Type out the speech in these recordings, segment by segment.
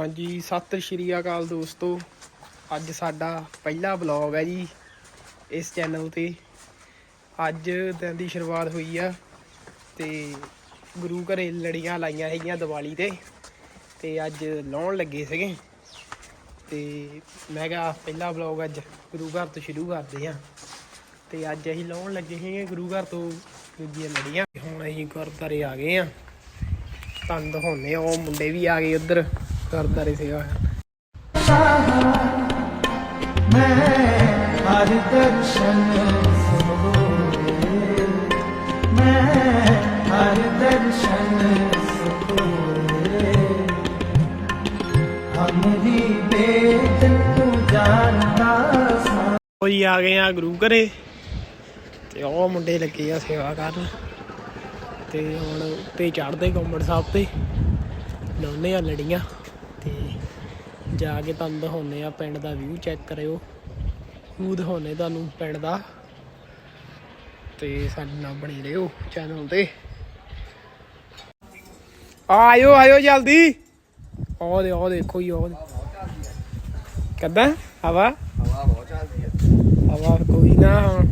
ਹਾਂਜੀ, ਸਤਿ ਸ਼੍ਰੀ ਅਕਾਲ ਦੋਸਤੋ। ਅੱਜ ਸਾਡਾ ਪਹਿਲਾ ਵਲੌਗ ਹੈ ਜੀ ਇਸ ਚੈਨਲ ਤੇ। ਅੱਜ ਦਿਨ ਦੀ ਸ਼ੁਰੂਆਤ ਹੋਈ ਆ ਤੇ ਗੁਰੂ ਘਰੇ ਲੜੀਆਂ ਲਾਈਆਂ ਹੈਗੀਆਂ ਦੀਵਾਲੀ ਤੇ। ਤੇ ਅੱਜ ਲਾਉਣ ਲੱਗੇ ਸੀਗੇ। ਤੇ ਮੈਂ ਕਿਹਾ ਪਹਿਲਾ ਵਲੌਗ ਅੱਜ ਗੁਰੂ ਘਰ ਤੋਂ ਸ਼ੁਰੂ ਕਰਦੇ ਆ ਤੇ ਅੱਜ ਅਸੀਂ ਲਾਉਣ ਲੱਗੇ ਸੀਗੇ ਗੁਰੂ ਘਰ ਤੋਂ ਦੂਜੀਆਂ ਲੜੀਆਂ। ਹੁਣ ਅਸੀਂ ਗੁਰਦੁਆਰੇ ਆ ਗਏ ਆ ਤੁਹਾਨੂੰ ਦਿਖਾਉਂਦੇ ਆ ਉਹ ਮੁੰਡੇ ਵੀ ਆ ਗਏ ਉਧਰ। ਕਰਦਾ ਰਹੀ ਸੇਵਾ। ਹਰ ਦਰਸ਼ਨ ਸੋਏ ਮੈਂ ਹਰ ਦਰਸ਼ਨ ਸੋਏ ਹਮਰੀ ਬੇਟ ਤੂੰ ਜਾਣਦਾ ਕੋਈ ਆ ਗਏ ਆ ਗੁਰੂ ਘਰੇ ਤੇ ਉਹ ਮੁੰਡੇ ਲੱਗੇ ਆ ਸੇਵਾ ਕਰਨ ਤੇ ਹੁਣ ਉੱਤੇ ਚੜਦੇ ਗੌਮੜ ਸਾਹਿਬ ਤੇ ਲਾਉਂਦੇ ਆ ਲੜੀਆਂ। ਜਾ ਕੇ ਤੁਹਾਨੂੰ ਦਿਖਾਉਂਦੇ ਆ ਪਿੰਡ ਦਾ ਵਿਊ ਚੈੱਕ ਕਰਿਓ। ਵਿਊ ਦਿਖਾਉਂਦੇ ਤੁਹਾਨੂੰ ਪਿੰਡ ਦਾ। ਤੇ ਸਾਡੇ ਨਾਲ ਬਣੀ ਰਹੋ ਚੈਨਲ ਤੇ। ਆਇਓ ਆਇਓ ਜਲਦੀ। ਉਹ ਦੇ ਉਹ ਦੇਖੋ ਜੀ ਕਿੱਦਾਂ? ਹਵਾ? ਹਵਾ ਬਹੁਤ ਚੱਲਦੀ ਹੈ ਹਵਾ ਕੋਈ ਨਾ ਹੁਣ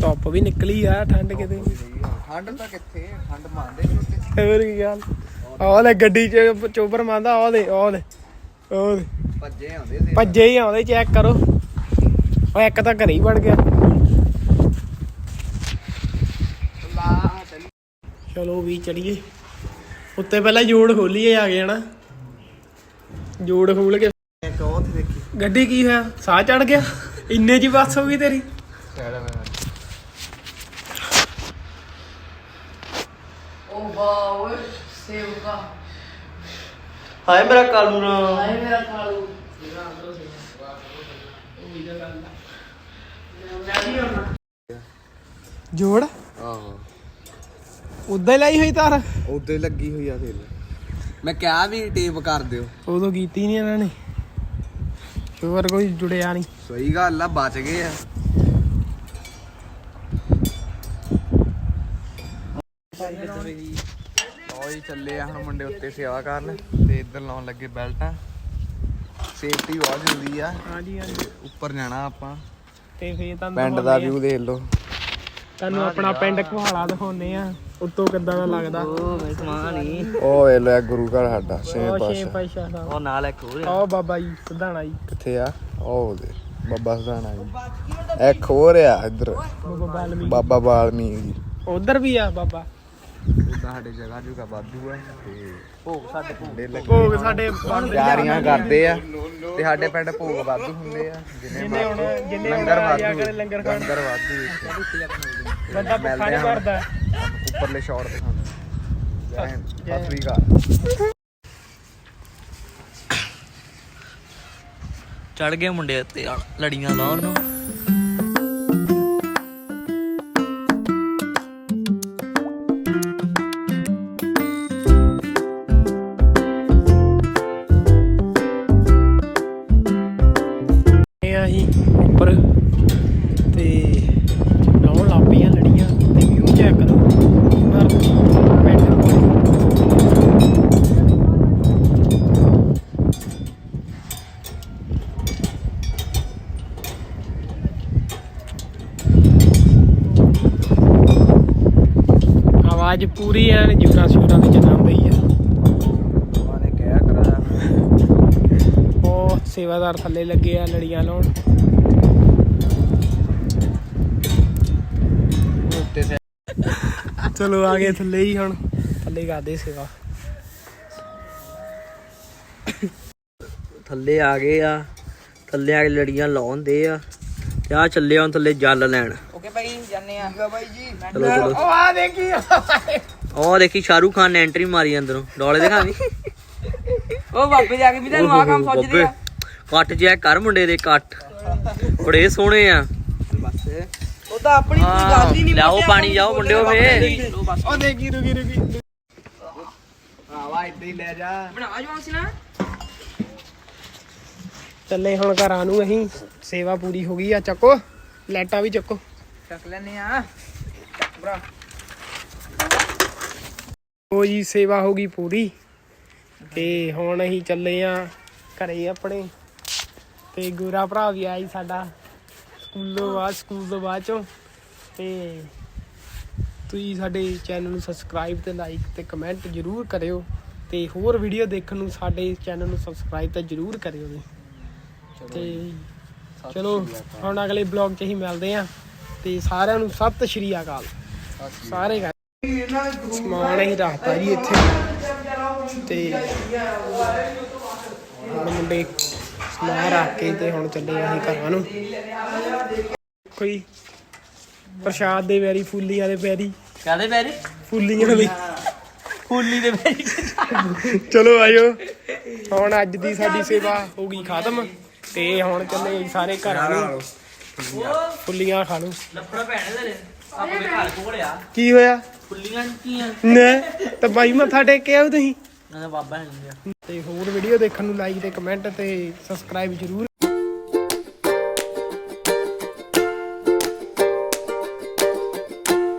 ਧੁੱਪ ਵੀ ਨਿਕਲੀ ਆ ਠੰਡ ਕਿਤੇ। ਠੰਡ ਤਾਂ ਕਿੱਥੇ ਠੰਡ ਮੰਨਦੇ ਉੱਤੇ ਹੋਰ ਕੀ ਗੱਲ ਆਹ ਲੈ ਗੱਡੀ ਚ ਚੋਬਰ ਮੰਦਾ ਆਹ ਦੇ ਆਹ ਦੇ ਉਹ ਦੇ। ਭੱਜੇ ਆਉਂਦੇ ਸੀ। ਭੱਜੇ ਹੀ ਆਉਂਦੇ ਚੈੱਕ ਕਰੋ। ਉਹ ਇੱਕ ਤਾਂ ਘਰੇ ਹੀ ਵੜ ਗਿਆ। ਚੱਲੀ ਚਲੋ ਵੀ ਚੜੀਏ। ਉੱਤੇ ਪਹਿਲਾਂ ਜੋੜ ਖੋਲੀਏ ਆ ਗਏ ਹਨਾ। ਜੋੜ ਖੋਲ ਕੇ ਇੱਕ ਉਹ ਤੇ ਦੇਖੀ। ਗੱਡੀ ਕੀ ਹੋਇਆ? ਸਾਹ ਚੜ ਗਿਆ? ਇੰਨੇ ਜੀ ਬੱਸ ਹੋ ਗਈ ਤੇਰੀ? ਉਹ ਵਾਹ ਓਏ ਸੇਵਕਾ। ਹਾਏ ਮੇਰਾ ਕਾਲੂ ਨਾ। ਆਏ ਮੇਰਾ ਕਾਲੂ। ਜੋੜ। ਆਹੋ। ਉਦਾਂ ਹੀ ਲਾਈ ਹੋਈ ਤਾਰ? ਉਦੋਂ ਲੱਗੀ ਹੋਈ ਆ ਫਿਰ। ਮੈਂ ਕਿਹਾ ਵੀ ਟੇਪ ਕਰ ਦਿਓ। ਉਦੋਂ ਕੀਤੀ ਨਹੀਂ ਇਹਨਾਂ ਨੇ। ਸ਼ੁਕਰ ਕੋਈ ਜੁੜਿਆ ਨਹੀਂ ਸਹੀ ਗੱਲ ਆ ਬਚ ਗਏ ਆ। ਓਏ ਚੱਲੇ ਆ ਹੁਣ ਮੁੰਡੇ ਉੱਤੇ ਸੇਵਾ ਕਰਨ ਤੇ ਇੱਧਰ ਲਾਉਣ ਲੱਗੇ ਬੈਲਟਾਂ। ਸੇਫਟੀ ਬਹੁਤ ਜ਼ਰੂਰੀ ਆ। ਹਾਂਜੀ ਹਾਂਜੀ। ਉੱਪਰ ਜਾਣਾ ਆਪਾਂ। ਤੇ ਫੇਰ ਤੁਹਾਨੂੰ ਪਿੰਡ ਦਾ ਆ। ਵਿਊ ਦੇਖ ਲਓ। ਤੁਹਾਨੂੰ ਆਪਣਾ ਪਿੰਡ ਘਵਾਲਾ ਦਿਖਾਉਂਦੇ ਆ। ਉੱਤੋਂ ਕਿੱਦਾਂ ਦਾ ਲੱਗਦਾ? ਸਮਾਨ ਹੀ। ਉਹ ਵੇ ਲੈ ਗੁਰੂ ਘਰ ਸਾਡਾ ਛੇ ਪਾਸੇ ਉਹ ਨਾਲ ਇੱਕ ਹੋਰ ਉਹ ਬਾਬਾ ਜੀ ਸਿਧਾਣਾ ਜੀ। ਕਿੱਥੇ ਆ? ਉਹ ਦੇ ਬਾਬਾ ਸਦਾਣਾ ਜੀ। ਇੱਕ ਹੋਰ ਆ ਇੱਧਰ। ਬਾਬਾ ਬਾਲਮੀ ਬਾਬਾ ਬਾਲਮੀਕ ਜੀ। ਉਧਰ ਵੀ ਆ ਬਾਬਾ। ਉਦਾਂ ਸਾਡੇ ਜਗ੍ਹਾ ਜੁਗਾ ਵਾਧੂ ਆ ਤੇ ਭੋਗ ਸਾਡੇ ਭੋਗ। ਮੁੰਡੇ ਲੱਗੇ ਭੋਗ ਸਾਡੇ ਬਣਦੇ ਤਿਆਰੀਆਂ ਕਰਦੇ ਆ ਤੇ ਸਾਡੇ ਪਿੰਡ ਭੋਗ ਵਾਧੂ ਹੁੰਦੇ ਆ ਜਿੰਨੇ ਜਿੰਨੇ ਹੁਣ ਮਰਜ਼ੀ। ਜਿੰਨੇ ਹੁਣ ਲੰਗਰ ਆ ਜਾ ਵਾਧੂ ਕਰੇ ਲੰਗਰ ਖਾਣ। ਲੰਗਰ ਵਾਧੂ ਇੱਥੇ। ਬੰਦਾ ਭੁੱਖਾ ਨਹੀਂ ਮਰਦਾ। ਉੱਪਰਲੇ ਸ਼ੌਰ ਤੇ ਖਾਂਦੇ ਜੈ ਹਿੰਦ, ਸਤਿ ਸ੍ਰੀ ਅਕਾਲ। ਚੜ ਗਏ ਮੁੰਡੇ ਉੱਤੇ ਲੜੀਆਂ ਲਾਉਣ ਨੂੰ। ਆਵਾਜ਼ ਪੂਰੀ ਐਨ ਜੂਰਾ ਸ਼ੂਰਾ ਤੇ ਚਲਾਉਂਦੀ ਆ ਮਾਨੇ ਕਹਿਆ ਕਰਾਇਆ। ਉਹ ਸੇਵਾਦਾਰ ਥੱਲੇ ਲੱਗੇ ਆ ਲੜੀਆਂ ਲਾਉਣ। ਚਲੋ ਆ ਗਏ ਥੱਲੇ ਹੀ ਹੁਣ। ਥੱਲੇ ਕਰਦੇ ਸੇਵਾ। ਥੱਲੇ ਆ ਗਏ ਆ। ਥੱਲੇ ਆ ਕੇ ਲੜੀਆਂ ਲਾਉਣ ਦੇ ਆ। ਤੇ ਆ ਚੱਲੇ ਹੁਣ ਥੱਲੇ ਜਲ ਲੈਣ। ਓਕੇ ਭਾਈ ਜਾਨੇ ਆ। ਬਾਈ ਜੀ। ਚਲੋ ਚਲੋ। ਉਹ ਆ ਦੇਖੀ ਉਹ ਦੇਖੀ। ਸ਼ਾਹਰੂਖ ਖਾਨ ਨੇ ਐਂਟਰੀ ਮਾਰੀ ਅੰਦਰੋਂ। ਡੋਲੇ ਦਿਖਾ ਵੀ ਉਹ ਬਾਬੇ ਜਾ ਕੇ ਵੀ ਤੈਨੂੰ ਆ ਕੰਮ ਸੋਚਦੇ ਆ। ਕੱਟ ਚੈੱਕ ਕਰ ਮੁੰਡੇ ਦੇ ਕੱਟ। ਬੜੇ ਸੋਹਣੇ ਆ। ਬਸ ਉਹ ਤਾਂ ਆਪਣੀ ਕੋਈ ਗੱਲ ਹੀ ਨਹੀਂ ਲਿਆਓ ਪਾਣੀ ਜਾਓ ਮੁੰਡਿਓ ਫੇ ਉਹ ਦੇਖੀ ਰੁਕੀ ਰੁਕੀ। ਆਵਾ ਇੱਦਾਂ ਹੀ ਲੈ ਜਾ। ਬਣਾ ਜਵਾਂ ਸੀ ਨਾ ਚੱਲੇ ਹੁਣ ਘਰਾਂ ਨੂੰ ਅਸੀਂ। ਸੇਵਾ ਪੂਰੀ ਹੋ ਗਈ ਆ ਚੱਕੋ। ਲਾਈਟਾਂ ਵੀ ਚੱਕੋ। ਚੱਕ ਲੈਨੇ ਆ ਉਹ ਜੀ ਸੇਵਾ ਹੋ ਗਈ ਪੂਰੀ। ਤੇ ਹੁਣ ਅਸੀਂ ਚੱਲੇ ਆ ਘਰੇ ਆਪਣੇ। ਤੇ ਗੋਰਾ ਭਰਾ ਵੀ ਜੀ ਸਾਡਾ। ਸਕੂਲੋਂ ਬਾਅਦ ਸਕੂਲ ਤੋਂ ਬਾਅਦ ਚੋਂ। ਤੇ ਤੁਸੀਂ ਸਾਡੇ ਚੈਨਲ ਨੂੰ ਸਬਸਕ੍ਰਾਈਬ ਤੇ ਲਾਈਕ ਤੇ ਕਮੈਂਟ ਜਰੂਰ ਕਰਿਓ। ਤੇ ਹੋਰ ਵੀਡੀਓ ਦੇਖਣ ਨੂੰ ਸਾਡੇ ਚੈਨਲ ਨੂੰ ਸਬਸਕ੍ਰਾਈਬ ਤਾਂ ਜਰੂਰ ਕਰਿਓ ਜੀ। ਤੇ ਚਲੋ ਹੁਣ ਅਗਲੇ ਬਲੌਗ 'ਚ ਹੀ ਮਿਲਦੇ ਆ ਤੇ ਸਾਰਿਆਂ ਨੂੰ ਸਤਿ ਸ਼੍ਰੀ ਅਕਾਲ। ਸਾਰੇ ਸਮਾਨ ਹੀ ਰੱਖਤਾ ਜੀ ਇੱਥੇ। ਤੇ ਹੁਣ ਮੁੰਡੇ ਸਮਾਨ ਰੱਖ ਕੇ ਤੇ ਹੁਣ ਚੱਲੇ ਅਸੀਂ ਘਰਾਂ ਨੂੰ। ਕੋਈ ਪ੍ਰਸ਼ਾਦ ਦੇ ਵੈਰੀ ਫੁੱਲੀਆਂ ਦੇ ਪੈਰੀ। ਕਾਦੇ ਪੈਰੇ? ਫੁੱਲੀਆਂ ਦੇ ਫੁੱਲੀ ਦੇ ਪੈਰੇ। ਚਲੋ ਆਇਓ। ਹੁਣ ਅੱਜ ਦੀ ਸਾਡੀ ਸੇਵਾ ਹੋ ਗਈ ਖਤਮ। ਤੇ ਹੁਣ ਚੱਲੇ ਸਾਰੇ ਘਰਾਂ ਨੂੰ। ਫੁੱਲੀਆਂ। ਖਾ ਲਓ। ਲੱਪੜਾ ਭੈਣੇ ਤੇਰੇ ਆਪਣੇ ਘਰ ਕੋਲ ਆ ਕੀ ਹੋਇਆ? ਫੁੱਲੀਆਂ ਕੀ ਆ? ਨੇ? ਤਾਂ ਬਾਈ ਮੱਥਾ ਟੇਕ ਕੇ ਆਓ ਤੁਸੀਂ। ਨਾ ਬਾਬਾ ਨਹੀਂ ਤੇ ਹੋਰ ਵੀਡੀਓ ਦੇਖਣ ਨੂੰ ਲਾਈਕ ਤੇ ਕਮੈਂਟ ਤੇ ਸਬਸਕ੍ਰਾਈਬ ਜ਼ਰੂਰ